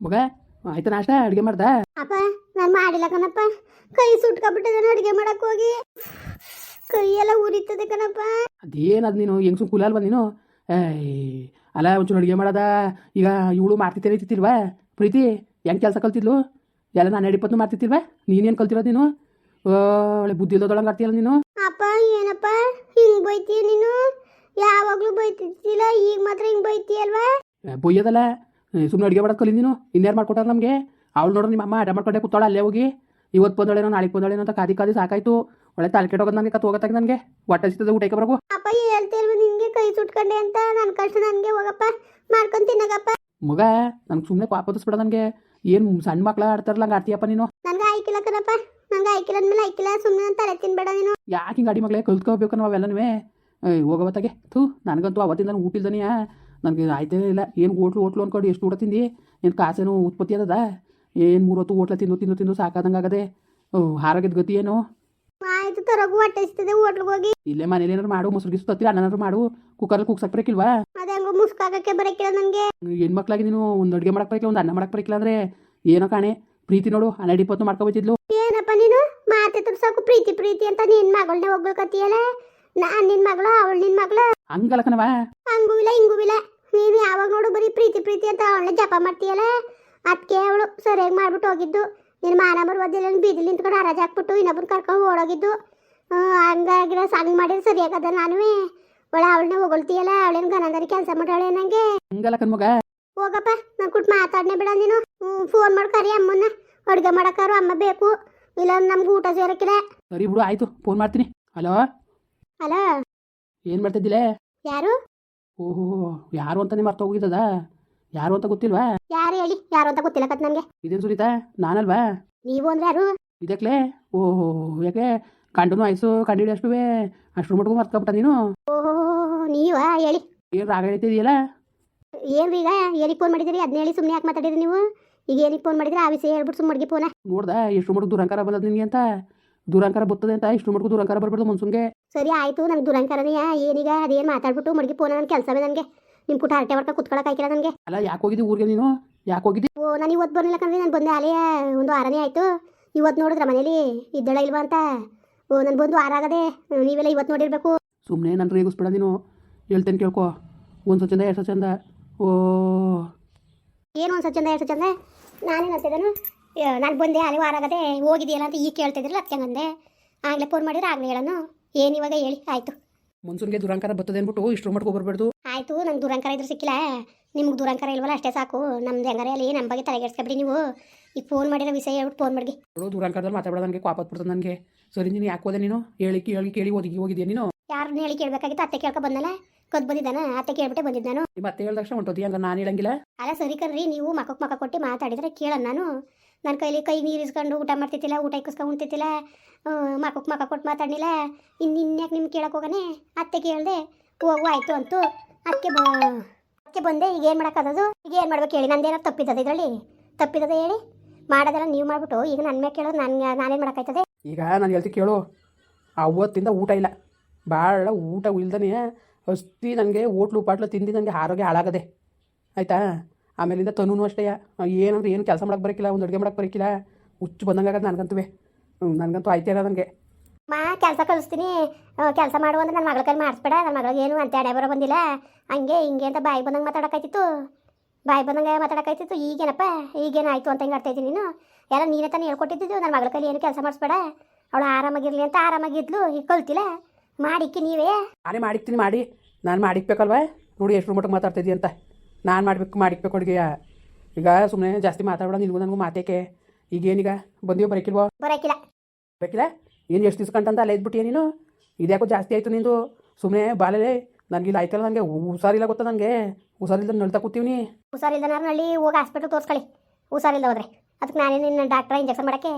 ಮಗ ಆಯ್ತಾ ನಾಷ್ಟ ಅಡುಗೆ ಮಾಡ್ದ? ಅಪ್ಪ ನಾನು ಮಾಡಿಲ್ಲ ಕಣಪ್ಪ. ಕೈ ಸುಟ್ಕೊಬಿಟ್ಟಿದೆ ಅಡುಗೆ ಮಾಡಕ್ ಹೋಗಿ. ಕೈ ಎಲ್ಲ ಉರಿತದೆ ಕಣಪ್ಪ ಅದೇನದು ನೀನು ಹೆಂಗ್ಸು ಸುಮ್ ಕುಲಾಲ್ವ ನೀನು? ಏಯ್ ಅಲ್ಲ ಒಂಚೂರು ಅಡುಗೆ ಮಾಡದ. ಈಗ ಇವಳು ಮಾಡ್ತಿತ್ತೇನೆ ಇತ್ತಿಲ್ವಾ ಪ್ರೀತಿ ಹೆಂಗೆ ಕೆಲಸ ಕಲ್ತಿದ್ಲು? ಎಲ್ಲ ನಾನು ಎಡಿಪತ್ತು ಮಾಡ್ತಿತ್ತಿಲ್ವಾ ನೀನೇನು ಕಲ್ತಿರೋದು ನೀನು? ಒಳ್ಳೆ ಬುದ್ಧಿ ಇಲ್ಲದೊಳಗೆ ಆಡ್ತೀಯಲ್ಲ ನೀನು? ಅಪ್ಪ ಏನಪ್ಪ? ಹಿಂಗ್ ಬೈತೀಯ ನೀನು? ಯಾವಾಗ್ಲೂ ಬೈತಿದ್ದಿಲ್ಲ ಈಗ ಮಾತ್ರ ಹಿಂಗ್ ಬೈತೀಯಲ್ವಾ? ಅಲ್ವಾ ಬೊಯ್ಯೋದಲ್ಲ. ಸುಮ್ಮನೆ ಅಡುಗೆ ಮಾಡೋದು ಕಲಿ ನೀನು? ಇನ್ಯಾರು ಮಾಡ್ಕೊಟ್ಟಾರ ನಮಗೆ? ಅವಳು ನೋಡೋ ನಿಮ್ಮ ಅಮ್ಮ ಅಡ ಮಾಡ್ಕೊಂಡೆ ಕೂತಾಳೆ ಅಲ್ಲೇ ಹೋಗಿ. ಇವತ್ತು ಬಂದಳೇನೋ ನಾಳೆ ಬಂದಳೇನೋ ಅಂತ ಕಾದಿ ಕಾದಿ ಸಾಕಾಯ್ತು. ಒಳ್ಳೆ ತಲೆ ಕೆಟ್ಟೋಗೋದು ನನಗೆ ಕತ್ತು ಹೋಗತ್ತಾಗ ನನಗೆ. ಹೊಟ್ಟೆ ಸಿಗ್ತದೆ ಊಟಕ್ಕೆ ಬರಬೇಕು ಅಪ್ಪ ಹೇಳ್ತಿಲ್ವ ನಿಮಗೆ ಕೈ ಸುಟ್ಕೊಂಡೆ ಅಂತ ನನ್ನ ಕಷ್ಟ ನನಗೆ ಹೋಗಪ್ಪ. ಮಾಡ್ಕೊಂಡು ತಿನ್ನಗಪ್ಪ. ಮಗ ನಂಗೆ ಸುಮ್ಮನೆ ಪಾಪದಿಸ್ಬೇಡ ನನಗೆ. ಏನು ಸಣ್ಣ ಮಕ್ಳು ಆಡ್ತಾರಲ್ಲ ಹಂಗೆ ಆಡ್ತೀಯಪ್ಪ ನೀನು? ನನಗೆ ಆಯ್ಕಿಲ್ಲ ಕಣಪ್ಪ. ನಂಗೆ ಆಯ್ಕಿಲ್ಲ ಅಂದ್ಮೇಲೆ ಆಯ್ಕಿಲ್ಲ. ಸುಮ್ಮನೆ ಅಂತ ತಲೆ ತಿನ್ಬೇಡ ನೀನು. ಯಾಕೆ ಹಿಂಗೆ ಅಡಿ ಮಗಳೇ ಕಲ್ತ್ಕೋಬೇಕು ನಾವೆಲ್ಲನೂ ಹೋಗೋ ಹೋಗೋವತ್ತಾಗೆ ಥೂ ನನಗಂತೂ ಅವತ್ತಿಂದ ನಾನು ಊಟಿಲ್ದನಿಯ ನನಗೆ ಆಯ್ತೇ ಇಲ್ಲ. ಏನು ಹೋಟ್ಲು ಹೋಟ್ಲು ಅನ್ಕೊಂಡು ಎಷ್ಟು ಊಟ ತಿಂದಿ? ಏನು ಕಾಸೇನು ಉತ್ಪತ್ತಿ ಅದದ ಏನು ಮೂರು ಹೊತ್ತು ಹೋಟ್ಲ ತಿಂದು ತಿಂದು ತಿಂದು ಸಾಕಾದಂಗಾಗದೆ ಆರೋಗ್ಯದ ಗತಿ ಏನು? ಆಯ್ತು ತರಗು ಹೊಟ್ಟೆ ಇಸ್ತದೆ ಹೋಟ್ಲಿಗೆ ಹೋಗಿ. ಇಲ್ಲೇ ಮನೇಲಿ ಏನಾರು ಮಾಡು ಮೊಸರು ಗಿಸು ತತ್ತಿ ಅಣ್ಣನಾದ್ರು ಮಾಡು. ಕುಕ್ಕರ್ ಕುಕ್ಸಕ್ ಬರಕಿಲ್ವಾ? ಅದೇ ಹಂಗ ಮುಸ್ಕಾಗಕ್ಕೆ ಬರಕಿಲ್ಲ ನನಗೆ ಹೆಣ್ಮಕ್ಳಾಗಿ ನೀನು ಒಂದು ಅಡುಗೆ ಮಾಡಕ್ ಬರಕಿಲ್ಲ ಒಂದು ಅನ್ನ ಮಾಡಕ್ ಬರಕಿಲ್ಲ ಅಂದ್ರೆ ಏನೋ ಕಾಣೆ. ಪ್ರೀತಿ ನೋಡು ಹನ್ನೆರಡು ಇಪ್ಪತ್ತು ಮಾಡ್ಕೊಬತ್ತಿದ್ಲು ಏನಪ್ಪ ನೀನು? ಮಾತೆ ಸಾಕು ಪ್ರೀತಿ ಪ್ರೀತಿ ಅಂತ ನಿನ್ ಮಗಳನ್ನ ಒಗ್ಗಳ್ಕತಿಯಲ್ಲ ನಾನ್ ನಿನ್ ಮಗಳು ಅವಳು ನಿನ್ ಮಗಳು. ಹಂಗಲ್ಲ ಕಣವ ಹಂಗೂ ಇಲ್ಲ ಹಿಂಗೂ ಇಲ್ಲ. ನೀನು ಯಾವಾಗ ನೋಡು ಬರೀ ಪ್ರೀತಿ ಪ್ರೀತಿ ಅಂತ ಅವಳನ್ನ ಜಪ ಮಾಡ್ತೀಯಲ್ಲ? ಅದಕ್ಕೆ ಅವಳು ಸರಿಯಾಗಿ ಮಾಡ್ಬಿಟ್ಟು ಹೋಗಿದ್ದು. ನಿನ್ನ ಮಾನ ಬರುವುದಿಲ್ಲ ಬೀದಿ ನಿಂತ್ಕೊಂಡು ಹರಾಜ್ ಹಾಕ್ಬಿಟ್ಟು ಇನ್ನೊಬ್ರು ಕರ್ಕೊಂಡು ಓಡೋಗಿದ್ದು. ಹಂಗಾಗಿರೋ ಸಂಗ್ ಮಾಡಿದ್ರೆ ಸರಿಯಾಗದ ನಾನುವೇ. ಒಳ ಅವಳನ್ನ ಹೊಗಳ್ತೀಯಲ್ಲ ಅವಳೇನು ಗನಂದರಿ ಕೆಲಸ ಮಾಡೋಳೆ ನಂಗೆ ಹಂಗಲ್ಲ ಕಣ್ಮಗ ಹೋಗಪ್ಪ ನಾನು ಕುಟ್ ಮಾತಾಡ್ನೆ ಬಿಡ ನೀನು. ಫೋನ್ ಮಾಡಿ ಕರಿ ಅಮ್ಮನ್ನ. ಅಡುಗೆ ಮಾಡಕ್ಕಾರು ಅಮ್ಮ ಬೇಕು. ಇಲ್ಲ ನಮ್ಗೆ ಊಟ ಸೇರಕ್ಕಿಲ್ಲ. ಸರಿ ಬಿಡು ಆಯ್ತು. ಫೋನ್ ಮಾಡ್ತೀನಿ. ಹಲೋ? ಅಲ್ಲ ಏನು ಮಾಡ್ತಿದ್ದಿಲ್ಲೇ ಯಾರು? ಓಹೋ ಯಾರು ಅಂತಾನೆ ಮರ್ತ ಹೋಗಿದ್ದದ? ಯಾರು ಅಂತ ಗೊತ್ತಿಲ್ವಾ? ಯಾರು ಹೇಳಿ? ಯಾರು ಅಂತ ಗೊತ್ತಿಲ್ಲ ಕತ್ ನನಗೆ. ಇದೇನು ಸುನೀತಾ? ನಾನಲ್ವಾ? ನೀವು ಅಂದ್ರೆ ಯಾರು? ಇದಕ್ಲೆ? ಓಹೋ ಯಾಕೆ? ಕಂಡುನು ಆಯ್ಸು ಕಂಡಿಡಿ ಅಷ್ಟುವೆ ಅಷ್ಟ್ರ ಮಟ್ಗೂ ಮರ್ತ್ಕೊಬಿಟ್ಟ ನೀನು? ಓಹೋ ನೀವಾ? ಹೇಳಿ. ಏನ್ ರಾಗ ಹೇಳ್ತಿದೆಯಲ್ಲ ಏನು ಈಗ? ಏನಕ್ಕೆ ಫೋನ್ ಮಾಡಿದಿರಿ? ಅದನ್ನ ಹೇಳಿ ಸುಮ್ಮನೆ ಯಾಕೆ ಮಾತಾಡಿದ್ರಿ ನೀವು? ಈಗ ಏನಕ್ಕೆ ಫೋನ್ ಮಾಡಿದ್ರೆ? ಆ ವಿಷಯ ಹೇಳ್ಬಿಟ್ಟು ಸುಮ್ಮನೆ ಫೋನ ನೋಡ್ದ ಎಷ್ಟು ಮಟ್ಕು ದುರಂಕಾರ ಬಂದದ ನಿನಗೆ ಅಂತ? ದುರಂಕಾರ ಬರ್ತದೆ ಅಂತ ಇಷ್ಟು ಮಟ್ಕು ದುರಂಕಾರ ಬರ್ಬಾರ್ದು ಮನ್ಸುಂಗೆ ಸರಿ ಆಯ್ತು. ನನಗೆ ದುರಂಕಾರನೇ ಏನೀಗ ಅದೇನು ಮಾತಾಡ್ಬಿಟ್ಟು ಮಡ್ಗಿ ಫೋನ್ ನನ್ನ ಕೆಲಸವೇ ನನಗೆ ನಿಮ್ಮ ಪುಟ ಹರಟೆ ಹೊಡ್ಕ ಕುತ್ಕೊಳಕ್ಕಾಗಿಲ್ಲ ನನಗೆ ಅಲ್ಲ ಯಾಕೆ ಹೋಗಿದ್ದಿ ಊರಿಗೆ ನೀನು? ಯಾಕೆ ಹೋಗಿದ್ದಿ ಓ ನಾನು ಇವತ್ತು ಬರಲಿಲ್ಲ ಕಣ್ರಿ. ನಾನು ಬಂದೆ ಅಲೆಯ ಒಂದು ವಾರನೇ ಆಯ್ತು. ಇವತ್ತು ನೋಡಿದ್ರ ಮನೇಲಿ ಇದ್ದಳ ಇಲ್ವಾ ಅಂತ. ಓ ನಾನು ಬಂದು ವಾರ ಆಗದೆ ನೀವೆಲ್ಲ ಇವತ್ತು ನೋಡಿರ್ಬೇಕು. ಸುಮ್ಮನೆ ನನ್ನ ರೇಗಿಸ್ಬೇಡ ನೀನು. ಹೇಳ್ತೇನೆ ಕೇಳ್ಕೊ. ಒಂದು ಚಂದ ಎರಡು ಚಂದ ಓ. ಏನು ಒಂದು ಚಂದ ಎಷ್ಟು ಚಂದ ನಾನೇನು ಅಂತಿದ್ದನು? ನಾನು ಬಂದೆ ಅಲ್ಲಿ ವಾರ ಆಗದೆ ಹೋಗಿದೆಯಲ್ಲ ಅಂತ ಈಗ ಕೇಳ್ತಿದ್ರಲ್ಲ ಅದಕ್ಕೆ ಹಂಗಂದೆ ಆಗ್ಲೇ ಫೋನ್ ಮಾಡಿದ್ರೆ ಆಗ್ಲೇ ಹೇಳೋನು. ಏನು ಇವಾಗ ಹೇಳಿ ಆಯಿತು. ಮನ್ಸೂನ್ಗೆ ದುರಂಕಾರ ಬರ್ತದೆ ಅಂದ್ಬಿಟ್ಟು ಇಷ್ಟು ಮಾಡ್ಕೊಂಡು ಬರ್ಬಾರ್ದು. ಆಯಿತು ನಂಗೆ ದುರಂಕಾರ ಇದ್ರೆ ಸಿಕ್ಕಿಲ್ಲ. ನಿಮ್ಗೆ ದುರಂಕಾರ ಇಲ್ವಲ್ಲ ಅಷ್ಟೇ ಸಾಕು. ನಮ್ದು ಹೆಂಗಾರೆ ಅಲ್ಲಿ ನಮ್ಮ ಬಗ್ಗೆ ತಲೆಗೆಡ್ಸ್ಕೊಬಿಡಿ ನೀವು. ಈಗ ಫೋನ್ ಮಾಡಿರೋ ವಿಷಯ ಹೇಳ್ಬಿಟ್ಟು ಫೋನ್ ಮಾಡಿ ನೋಡು ದುರಂಕಾರದಲ್ಲಿ ಮಾತಾಡೋದು ನನಗೆ ಕೋಪ ಬಿಡ್ತದೆ ನನಗೆ. ಸರಿ ನೀನು ಯಾಕೆ ಹೋದೆ ನೀನು? ಹೇಳಿ ಕೇಳಿ ಕೇಳಿ ಓದಿ ಹೋಗಿದ್ಯಾ ನೀನು? ಯಾರನ್ನ ಹೇಳಿ ಕೇಳಬೇಕಾಗಿತ್ತು ಅತ್ತೆ ಕೇಳ್ಕೊ ಬಂದಲ್ಲ ಕದ್ ಬಂದಿದ್ದಾನ ಅತ್ತೆ ಕೇಳ್ಬಿಟ್ಟೆ ಬಂದಿದ್ದು ನಾನು ಮತ್ತೆ ಹೇಳಿದ ತಕ್ಷಣ ಹೊಂಟೋದಿ ಹಂಗ ನಾನು ಹೇಳಂಗಿಲ್ಲ? ಅಲ್ಲ ಸರಿ ಕಣ್ರಿ ನೀವು ಮಕ್ಕಕ್ಕೆ ಮಕ್ಕ ಕೊಟ್ಟು ಮಾತಾಡಿದ್ರೆ ಕೇಳೋಣ ನಾನು. ನನ್ನ ಕೈಲಿ ಕೈ ನೀರು ಇಸ್ಕೊಂಡು ಊಟ ಮಾಡ್ತಿತ್ತಿಲ್ಲ ಊಟ ಇಕ್ಕಿಸ್ಕೊಂಡು ಉಣ್ತಿತ್ತಿಲ್ಲ ಮಕ್ಕಕ್ಕೆ ಮಕ್ಕ ಕೊಟ್ಟು ಮಾತಾಡಲಿಲ್ಲ. ಇನ್ನು ಇನ್ಯಾಕೆ ನಿಮ್ಗೆ ಕೇಳಕ್ಕೆ ಹೋಗನೆ? ಅತ್ತೆ ಕೇಳಿದೆ ಹೋಗು ಆಯಿತು ಅಂತು. ಅತ್ತೆ ಬ ಅದಕ್ಕೆ ಬಂದೆ, ಈಗ ಏನು ಮಾಡೋಕ್ಕಾಗೋದು ಈಗ ಏನು ಮಾಡ್ಬೇಕು ಹೇಳಿ, ನಂದೇನೋ ತಪ್ಪಿದ್ದದ ಇದರಲ್ಲಿ? ತಪ್ಪಿದ್ದದ ಹೇಳಿ? ಮಾಡೋದೆಲ್ಲ ನೀವು ಮಾಡ್ಬಿಟ್ಟು, ಈಗ ನನ್ನ ಮೇಲೆ ಕೇಳೋದು ನಾನು ನಾನೇನು ಮಾಡೋಕ್ಕಾಯ್ತದೆ? ಈಗ ನಾನು ಹೇಳ್ತಿ ಕೇಳು, ಅವತ್ತಿಂದ ಊಟ ಇಲ್ಲ. ಭಾಳ ಊಟ ಇಲ್ದನೆ ಅಸ್ತಿ ನನಗೆ ಓಟ್ಲು ಪಾಟ್ಲು ತಿಂದು ನನಗೆ ಆರೋಗ್ಯ ಹಾಳಾಗದೆ. ಆಯಿತಾ? ಆಮೇಲಿಂದ ತನೂ ಅಷ್ಟೇ. ಏನಂದ್ರೆ ಏನು ಕೆಲಸ ಮಾಡಕ್ಕೆ ಬರೋಕ್ಕಿಲ್ಲ ಒಂದು ಅಡುಗೆ ಮಾಡಕ್ಕೆ ಬರೋಕ್ಕಿಲ್ಲ ಹುಚ್ಚು ಬಂದಂಗೆ ಆಗದು ನನಗಂತೂ ನನಗಂತೂ ಆಯ್ತಾ ಇಲ್ಲ ನನಗೆ ಮಾ ಕೆಲಸ ಕಲಿಸ್ತೀನಿ. ಕೆಲಸ ಮಾಡು ಅಂದ್ರೆ ನನ್ನ ಮಗಳ ಕೈ ಮಾಡಿಸ್ಬೇಡ. ನನ್ನ ಮಗಳಿಗೆ ಏನು ಅಂತ ಎಡೆ ಬರೋ ಬಂದಿಲ್ಲ. ಹಂಗೆ ಹಿಂಗೆ ಅಂತ ಬಾಯಿ ಬಂದಂಗೆ ಮಾತಾಡೋಕ್ಕಾಯ್ತಿತ್ತು. ಬಾಯಿ ಬಂದಂಗೆ ಮಾತಾಡೋಕ್ಕಾಯ್ತಿತ್ತು. ಈಗೇನಪ್ಪ? ಈಗೇನಾಯ್ತು ಅಂತ ಹಿಂಗೆ ಆಡ್ತಾ ಇದ್ದೀನಿ ನೀನು. ಎಲ್ಲ ನೀನೇ ತಾನೇ ಹೇಳ್ಕೊಟ್ಟಿದ್ದು. ನನ್ನ ಮಗಳ ಕೈಲಿ ಏನು ಕೆಲಸ ಮಾಡಿಸ್ಬೇಡ. ಅವಳು ಆರಾಮಾಗಿರ್ಲಿ ಅಂತ ಆರಾಮಾಗಿದ್ಲು. ಈಗ ಕಲ್ತಿಲ್ಲ. ಮಾಡಿಕ್ಕಿ ನೀವೇ. ನಾನೇ ಮಾಡಿಕ್ತೀನಿ ಮಾಡಿ. ನಾನು ಮಾಡಿಕ್ಬೇಕಲ್ವ? ನೋಡಿ ಎಷ್ಟು ಮಟ್ಟಿಗೆ ಮಾತಾಡ್ತಿದ್ದಿ ಅಂತ. ನಾನು ಮಾಡ್ಬೇಕು ಮಾಡಿಕ್ಬೇಕು ಅಡುಗೆಯ ಈಗ ಸುಮ್ಮನೆ ಜಾಸ್ತಿ ಮಾತಾಡೋಣ ನಿನಗೂ ನನಗೂ ಮಾತೇಕೆ ಈಗೇನೀಗ? ಬಂದೀವೋ ಬರಕಿಲ್ವೋ? ಬರಕಿಲ್ಲ. ಬೇಕಿಲ್ಲ ಏನು ಎಷ್ಟು ದಿವ್ಸ ಕಂಟಂತ ಅಲ್ಲೇ ಇದ್ಬಿಟ್ಟಿಯ ನೀನು? ಇದ್ಯಾಕೋ ಜಾಸ್ತಿ ಆಯಿತು ನಿಂದು. ಸುಮ್ಮನೆ ಬಾಲಲೇ ನನಗಿಲ್ಲ ಆಯ್ತಲ್ಲ ನನಗೆ ಹುಷಾರಿಲ್ಲ ಗೊತ್ತಾ ನನಗೆ ಹುಷಾರಿಲ್ಲ ನಳ್ತಾ ಕೂತೀವಿ ಹುಷಾರಿಲ್ದನರ್ನಲ್ಲಿ ಹೋಗಿ ಹಾಸ್ಪಿಟ್ಲ್ ತೋರಿಸ್ಕೊಳ್ಳಿ. ಹುಷಾರಿಲ್ಲ ಹೋದ್ರೆ. ಅದಕ್ಕೆ ನಾನೇ ನಿನ್ನ ಡಾಕ್ಟ್ರ ಇಂಜೆಕ್ಷನ್ ಮಾಡೋಕ್ಕೆ?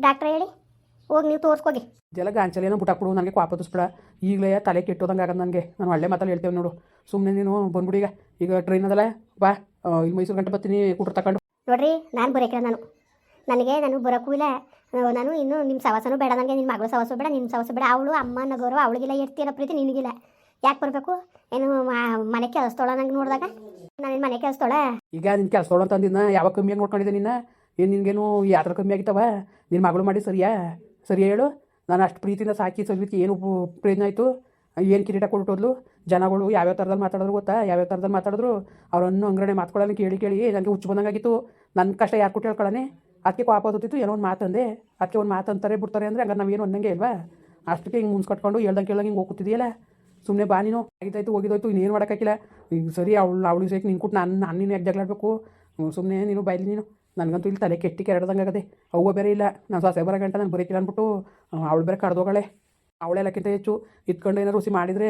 ಡಾಕ್ಟ್ರ್ ಹೇಳಿ? ಹೋಗಿ ನೀವು ತೋರಿಸ್ಕೋಗಿ. ಇದೆಲ್ಲ ಗಾಂಚಲೇನೋ ಬಿಟ್ಟಾಕ್ಬಿಡು ನನಗೆ ಕ್ವಾಪದಿಸ್ಬೇಡ ಈಗಲೇ ತಲೆ ಕೆಟ್ಟೋದಂಗೆ ಆಗದ ನನಗೆ. ನಾನು ಒಳ್ಳೆ ಮಾತಲ್ಲಿ ಹೇಳ್ತೇವೆ ನೋಡು. ಸುಮ್ಮನೆ ನೀನು ಬಂದ್ಬಿಡಿ ಈಗ. ಈಗ ಟ್ರೈನ್ ಅದಲ್ಲ ಬಾ. ಈಗ ಇಲ್ಲಿ ಮೈಸೂರು ಗಂಟೆ ಬರ್ತೀನಿ ಕೂಟ್ರು ತಗೊಂಡು ನೋಡ್ರಿ ನಾನು ಬರೋಕಿಲ್ಲ ನಾನು. ನನಗೆ ನಾನು ಬರೋಕ್ಕೂ ಇಲ್ಲ. ನಾನು ಇನ್ನು ನಿಮ್ಮ ಸವಾಸನೂ ಬೇಡ ನನಗೆ ನಿಮ್ಮ ಮಗಳು ಸವಾಸ ಬೇಡ ನಿಮ್ಮ ಸವಾಸ ಬೇಡ. ಅವಳು ಅಮ್ಮನ ಗೌರವ ಅವಳಿಗಿಲ್ಲ ಇರ್ತೀರ ಪ್ರೀತಿ ನಿನಗಿಲ್ಲ. ಯಾಕೆ ಬರಬೇಕು? ಏನು ಮನೆ ಕೆಲಸದೊಳ ನಂಗೆ ನೋಡಿದಾಗ? ನಾನೇನು ಮನೆ ಕೆಲಸದೊಳ? ಈಗ ನಿನ್ನ ಕೆಲಸ ಅಂತಂದಿನ ಯಾವಾಗ ಕಮ್ಮಿಯಾಗಿ ನೋಡ್ಕೊಂಡಿದ್ದೆ ನಿನ್ನ? ಏನು ನಿನಗೇನು ಯಾತ್ರ ಕಮ್ಮಿ ಆಗಿತ್ತವ? ನಿನ್ನ ಮಗಳು ಮಾಡಿ ಸರಿಯಾ? ಸರಿ ಹೇಳು. ನಾನು ಅಷ್ಟು ಪ್ರೀತಿಯಿಂದ ಸಾಕಿ ಸಲ್ವಿಕ್ಕೆ ಏನು ಪ್ರಯೋಜನ ಆಯಿತು? ಏನು ಕಿರೀಟ ಕೊಟ್ಟೋದ್ಲು ಜನಗಳು ಯಾವ್ಯಾವ ಥರದಲ್ಲಿ ಮಾತಾಡಿದ್ರು ಗೊತ್ತಾ? ಯಾವ್ಯಾವ ಥರದಲ್ಲಿ ಮಾತಾಡಿದ್ರು? ಅವ್ರನ್ನು ಅಂಗರಣೆ ಮಾತ್ಕೊಳ್ಳೋಣ ಕೇಳಿ ಕೇಳಿ. ನನಗೆ ಹುಚ್ಚು ಬಂದಂಗಾಗಿತ್ತು. ನನ್ನ ಕಷ್ಟ ಯಾರು ಕೊಟ್ಟು ಹೇಳ್ಕೊಳ್ಳೋಣ ಅದಕ್ಕೆ ಕೋಪ ಹೋಗ್ತಿತ್ತು ಏನೋ ಒಂದು ಮಾತಂದೆ ಅದಕ್ಕೆ ಒಂದು ಮಾತು ಅಂತಾರೆ, ಬಿಡ್ತಾರೆ ಅಂದರೆ ಹಂಗಾರೆ ನಾವೇನು ಅಂದಂಗೆ ಇಲ್ವಾ? ಅಷ್ಟಕ್ಕೆ ಹಿಂಗೆ ಮುಂಚೆ ಕಟ್ಕೊಂಡು ಹೇಳ್ದಂಗೆ ಕೇಳ್ದಂಗೆ ಹಿಂಗೆ ಹೋಗ್ತಿದೆಯಲ್ಲ? ಸುಮ್ಮನೆ ಬಾ ನೀನು. ಆಗಿದ್ದಾಯ್ತು, ಹೋಗಿದ್ದಾಯ್ತು. ಇನ್ನೇನು ಮಾಡೋಕ್ಕಾಗಿಲ್ಲ ಈಗ ಸರಿ, ಅವಳು, ಅವಳಿಗೆ ಸೇರಿ ನಿನ್ಕೊಟ್ಟು ನಾನು ನಾನು ನೀನು ಯಾಕೆ ಜಗಳಾಡಬೇಕು? ಸುಮ್ಮನೆ ನೀನು, ಬೈಲಿ ನೀನು. ನನಗಂತೂ ಇಲ್ಲಿ ತಲೆ ಕೆಟ್ಟಿ ಕೆರಡ್ದಂಗೆ ಅವ್ವ ಬೇರೆ ಇಲ್ಲ, ನಾನು ಸಾಸೆ ಬರೋ ಗಂಟೆ ನಾನು ಬರೀತಿಲ್ಲ ಅಂದ್ಬಿಟ್ಟು ಅವಳು ಬೇರೆ ಕಡ್ದೋಗಳೆ ಅವಳೆಲ್ಲಕ್ಕಿಂತ ಹೆಚ್ಚು, ಇದ್ಕೊಂಡು ಏನಾರು ರುಸಿ ಮಾಡಿದರೆ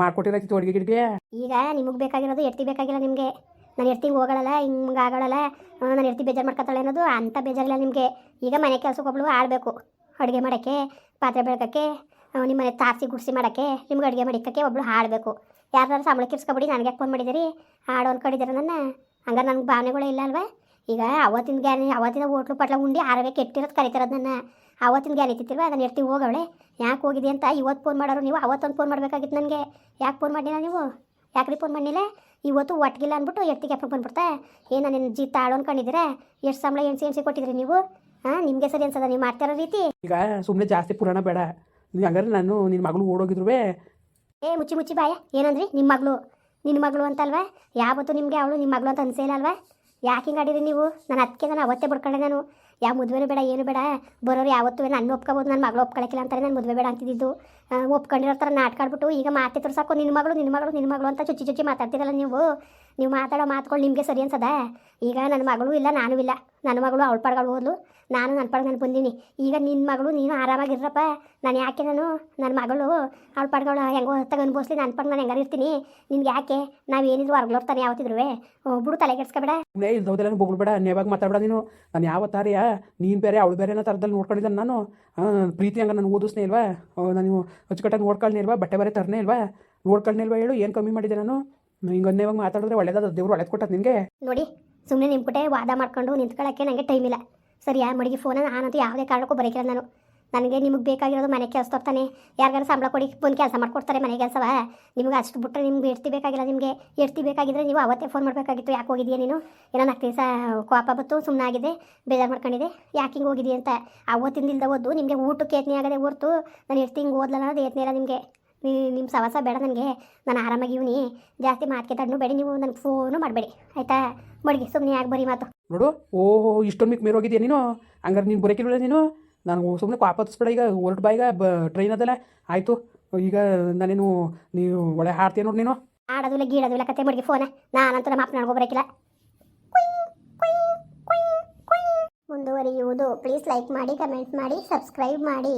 ಮಾಡ್ಕೊಟ್ಟಿರೈತಿ ಅಡುಗೆ ಗಿಡ್ಗೆ. ಈಗ ನಿಮಗೆ ಬೇಕಾಗಿರೋದು ಎತ್ತಿ ಬೇಕಾಗಿಲ್ಲ ನಿಮಗೆ. ನಾನು ಎರ್ತಿಗೆ ಹೋಗಳಲ್ಲ, ಹಿಂಗೆ ಆಗಳಲ್ಲ ನಾನು ಎರ್ತಿ ಬೇಜಾರು ಮಾಡ್ಕೊತಾಳೆ ಅನ್ನೋದು ಅಂಥ ಬೇಜಾರಿಲ್ಲ ನಿಮಗೆ. ಈಗ ಮನೆ ಕೆಲಸಕ್ಕೆ ಒಬ್ಳು ಆಡಬೇಕು. ಅಡುಗೆ ಮಾಡೋಕ್ಕೆ, ಪಾತ್ರೆ ಬೆಳಕಕ್ಕೆ ನಿಮ್ಮ ಮನೆ ತಾರಸಿ ಗುಡಿಸಿ ಮಾಡೋಕ್ಕೆ, ನಿಮ್ಗೆ ಅಡುಗೆ ಮಾಡಿಕ್ಕಕ್ಕೆ ಒಬ್ಳು ಹಾಡಬೇಕು. ಯಾರು ಸಂಬಳಕ್ಕೆ ಇರ್ಸ್ಕೊಬಿಡಿ ನನಗೆ ಫೋನ್ ಮಾಡಿದಿರಿ ಹಾಡು ಅನ್ಕೊಂಡಿದ್ದೀರ ನನ್ನ. ಹಂಗಾರೆ ನನಗೆ ಭಾವನೆಗಳೇ ಇಲ್ಲ ಅಲ್ವಾ? ಈಗ ಅವತ್ತಿನ ಗ್ಯಾಲಿ ಅವತ್ತಿನ ಹೋಟ್ಲು ಪಟ್ಲ ಉಂಡಿ ಆರವೇ ಕೆಟ್ಟಿರೋದು ಕರಿತಿರೋದು ನನ್ನ. ಅವತ್ತಿನ ಗ್ಯಾಲಿ ಇತ್ತಿಲ್ವ ಅದನ್ನ ಎರ್ತಿ ಹೋಗವಳೆ ಯಾಕೆ ಹೋಗಿದೆ ಅಂತ ಇವತ್ತು ಫೋನ್ ಮಾಡೋರು ನೀವು ಅವತ್ತೊಂದು ಫೋನ್ ಮಾಡಬೇಕಾಗಿತ್ತು ನನಗೆ. ಯಾಕೆ ಫೋನ್ ಮಾಡಿಲ್ಲ ನೀವು? ಯಾಕ್ರಿ ಫೋನ್ ಮಾಡಿಲ್ಲ ಇವತ್ತು ಒಟ್ಟಿಗಿಲ್ಲ ಅಂದ್ಬಿಟ್ಟು ಎತ್ತಿಗೆ ಎಪ್ಪ ಬಂದ್ಬಿಡ್ತಾ. ಏನು ನಿನ್ನ ಜಿ ತಾಳು ಅನ್ಕೊಂಡಿದ್ದೀರಾ ಎಷ್ಟು ಸಂಬಳ ಎಣ್ಸಿ ಎಣ್ಸಿ ಕೊಟ್ಟಿದ್ರಿ ನೀವು? ಹಾಂ ನಿಮಗೆ ಸರಿ ಅನ್ಸದ ನೀವು ಮಾಡ್ತಿರೋ ರೀತಿ? ಈಗ ಸುಮ್ಮನೆ ಜಾಸ್ತಿ ಪುರಾಣ ಬೇಡ. ಹಂಗಾರೆ ನಾನು ನಿನ್ನ ಮಗಳು ಓಡೋಗಿದ್ರು ಏ ಮುಚ್ಚಿ ಮುಚ್ಚಿ ಬಾಯ. ಏನಂದ್ರಿ? ನಿಮ್ಮ ಮಗಳು. ನಿನ್ನ ಮಗಳು ಅಂತಲ್ವಾ? ಯಾವತ್ತು ನಿಮಗೆ ಅವಳು ನಿಮ್ಮ ಮಗಳು ಅಂತ ಅನ್ಸೇ ಇಲ್ಲ ಅಲ್ವಾ? ಯಾಕೆ ಹಿಂಗೆ ಆಡಿರಿ ನೀವು? ನಾನು ಅದಕ್ಕೆ ನಾನು ಅವತ್ತೇ ಬಿಡ್ಕೊಂಡೆ ನಾನು. ಯಾವ ಮದುವೆನೂ ಬೇಡ, ಏನು ಬೇಡ. ಬರೋರು ಯಾವತ್ತೂ ನನ್ನ ಒಪ್ಕೋಬೋದು ನನ್ನ ಮಗಳು ಒಪ್ಕೊಳಕ್ಕಿಲ್ಲ ಅಂತಾರೆ, ನಾನು ಮದುವೆ ಬೇಡ ಅಂತಿದ್ದು. ಒಪ್ಕೊಂಡಿರೋ ಥರ ನಾಟ್ಕಾಡ್ಬಿಟ್ಟು ಈಗ ಮಾತಿದ್ರು ಸಾಕು ನಿನ್ನ ಮಗಳು ನಿನ್ನ ಮಗಳು ನಿನ್ನ ಮಗಳು ಅಂತ ಚುಚ್ಚಿ ಚುಚ್ಚಿ ಮಾತಾಡ್ತಿರಲ್ಲ ನೀವು? ನೀವು ಮಾತಾಡೋ ಮಾತುಗಳು ನಿಮಗೆ ಸರಿ ಅನ್ಸದ? ಈಗ ನನ್ನ ಮಗಳು ಇಲ್ಲ, ನಾನು ಇಲ್ಲ. ನನ್ನ ಮಗಳು ಅವಳ ಪಡ್ಗಳು ಹೋದ್ಲು. ನಾನು ನನ್ನ ಪಾಡ್ಗೆ ನಾನು ಬಂದೀನಿ. ಈಗ ನಿನ್ನ ಮಗಳು ನೀನು ಆರಾಮಾಗಿರ್ರಪ್ಪ ನಾನು ಯಾಕೆ ನಾನು? ನನ್ನ ಮಗಳು ಅವಳ ಪಾಡ್ಗಳು ಹೆಂಗೋ ಹೊತ್ತಾಗ ಅನುಭವಿಸ್ಲಿ ನನ್ನ ಪಡ್ಗೆ ನಾನು ಹೆಂಗಾರು ಇರ್ತೀನಿ? ನಿನ್ಗೆ ಯಾಕೆ? ನಾವು ಏನಿದ್ರು ಹೊರ್ಗ್ಲೋರ್ತಾನೆ ಯಾವತ್ತಿದ್ರು ಬಿಡು ತಲೆ ಕೆಡ್ಸ್ಕೊಬೇಡ. ಸುಮ್ಮನೆ ಇಲ್ದೋದೆಲ್ಲ ಬೊಗಳ್ಬೇಡ ನೇವಾಗ ಮಾತಾಡಬೇಡ ನೀನು. ನಾನು ಯಾವ ತಾರಿಯ ನೀನು ಬೇರೆ, ಅವಳು ಬೇರೆ ಅನ್ನೋ ಥರದಲ್ಲಿ ನೋಡ್ಕೊಂಡಿದ್ದೆ ನಾನು. ಪ್ರೀತಿ ಹಂಗೆ ನಾನು ಓದಿಸ್ನೇ ಇಲ್ವಾ? ನಾನು ಅಚ್ಚುಕಟ್ಟಾಗಿ ನೋಡ್ಕೊಳ್ನೇ ಇಲ್ವಾ? ಬಟ್ಟೆ ಬೇರೆ ತರನೇ ಇಲ್ವಾ? ನೋಡ್ಕೊಳ್ನೇ ಇಲ್ವಾ ಹೇಳು? ಏನು ಕಮ್ಮಿ ಮಾಡಿದೆ ನಾನು? ಹಿಂಗೆ ಅನ್ನೇವಾಗ ಮಾತಾಡಿದ್ರೆ ಒಳ್ಳೇದಾದ, ದೇವ್ರು ಒಳ್ಳೇದು ಕೊಟ್ಟದ್ ನಿನಗೆ ನೋಡಿ ಸುಮ್ಮನೆ ನಿಮ್ಮ ಪುಟೆ ವಾದ ಮಾಡ್ಕೊಂಡು ನಿಂತ್ಕೊಳ್ಳೋಕ್ಕೆ ನನಗೆ ಟೈಮ್ ಇಲ್ಲ. ಸರಿಯಾ ಮಡಿಗೆ ಫೋನ ನಾನಂತೂ ಯಾವುದೇ ಕಾರಣಕ್ಕೂ ಬರೀಕಿಲ್ಲ ನಾನು. ನನಗೆ ನಿಮಗೆ ಬೇಕಾಗಿರೋದು ಮನೆ ಕೆಲಸ ತೋರ್ತಾನೆ ಯಾರಿಗಾರು ಸಂಬಳ ಕೊಡಿ ಫೋನ್ ಕೆಲಸ ಮಾಡ್ಕೊಡ್ತಾರೆ ಮನೆ ಕೆಲಸವ. ನಿಮ್ಗೆ ಅಷ್ಟು ಬಿಟ್ಟರೆ ನಿಮ್ಗೆ ಎಡ್ತಿ ಬೇಕಾಗಿಲ್ಲ ನಿಮಗೆ. ಎಡ್ತಿ ಬೇಕಾಗಿದ್ರೆ ನೀವು ಅವತ್ತೇ ಫೋನ್ ಮಾಡಬೇಕಾಗಿತ್ತು. ಯಾಕೆ ಹೋಗಿದೆಯಾ ನೀನು? ಏನೋ ನಾಲ್ಕು ದಿವಸ ಕೋಪ ಬತ್ತು ಸುಮ್ಮನೆ ಆಗಿದೆ, ಬೇಜಾರು ಮಾಡ್ಕೊಂಡಿದೆ. ಯಾಕೆ ಹಿಂಗೆ ಹೋಗಿದೆಯಾ ಅಂತ? ಅವತ್ತಿಂದ ಇಲ್ದ ಓದ್ದು, ನಿಮಗೆ ಊಟಕ್ಕೆ ಯತ್ನೆ ಆಗದೆ ಹೊರ್ತು ನಾನು ಎಷ್ಟು ಹಿಂಗೆ ಓದ್ಲಲ್ಲ ಅನ್ನೋದು ಯತ್ನೆ ಇಲ್ಲ ನಿಮಗೆ. ನಿಮ್ಮ ಸವಾಸ ಬೇಡ ನನಗೆ. ನಾನು ಆರಾಮಾಗಿ ಇವನಿ. ಜಾಸ್ತಿ ಮಾತಿಗೆ ತಣ್ಣು ಬೇಡಿ ನೀವು ನನಗೆ ಫೋನು ಮಾಡಬೇಡಿ. ಆಯಿತಾ? ಮಡಿಗೆ ಸುಮ್ಮನೆ ಯಾಕೆ ಬರೀ ಮಾತು? ನೋಡು ಓಹೋ ಇಷ್ಟೊಂದು ಮಿಕ್ ಮೇರೋಗಿದ್ಯಾ ನೀನು? ಹಂಗಾರೆ ನೀನು ಬರೋಕಿಲ್ಲ ನೀನು? ನಾನು ಸುಮ್ಮನೆ ಕೋಪ ಹತ್ತಿಸ್ಬೇಡ ಈಗ ಹೊರಟು ಬಾ ಈಗ ಬ ಟ್ರೈನ್ ಅದಲ್ಲ. ಆಯಿತು ಈಗ ನಾನೇನು ನೀವು ಒಳ್ಳೆ ಹಾಡ್ತೀಯ ನೋಡಿ ನೀನು? ಆಡೋದಿಲ್ಲ ಗೀಡೋದಿಲ್ಲ ಕತೆ ಮಡಗಿ ಫೋನ ನಾನಂತೂ ನಮ್ಮ ಅಪ್ಪ ನನಗೂ ಬರೋಕಿಲ್ಲ. ಮುಂದುವರಿಯುವುದು. ಪ್ಲೀಸ್ ಲೈಕ್ ಮಾಡಿ ಕಮೆಂಟ್ ಮಾಡಿ ಸಬ್ಸ್ಕ್ರೈಬ್ ಮಾಡಿ.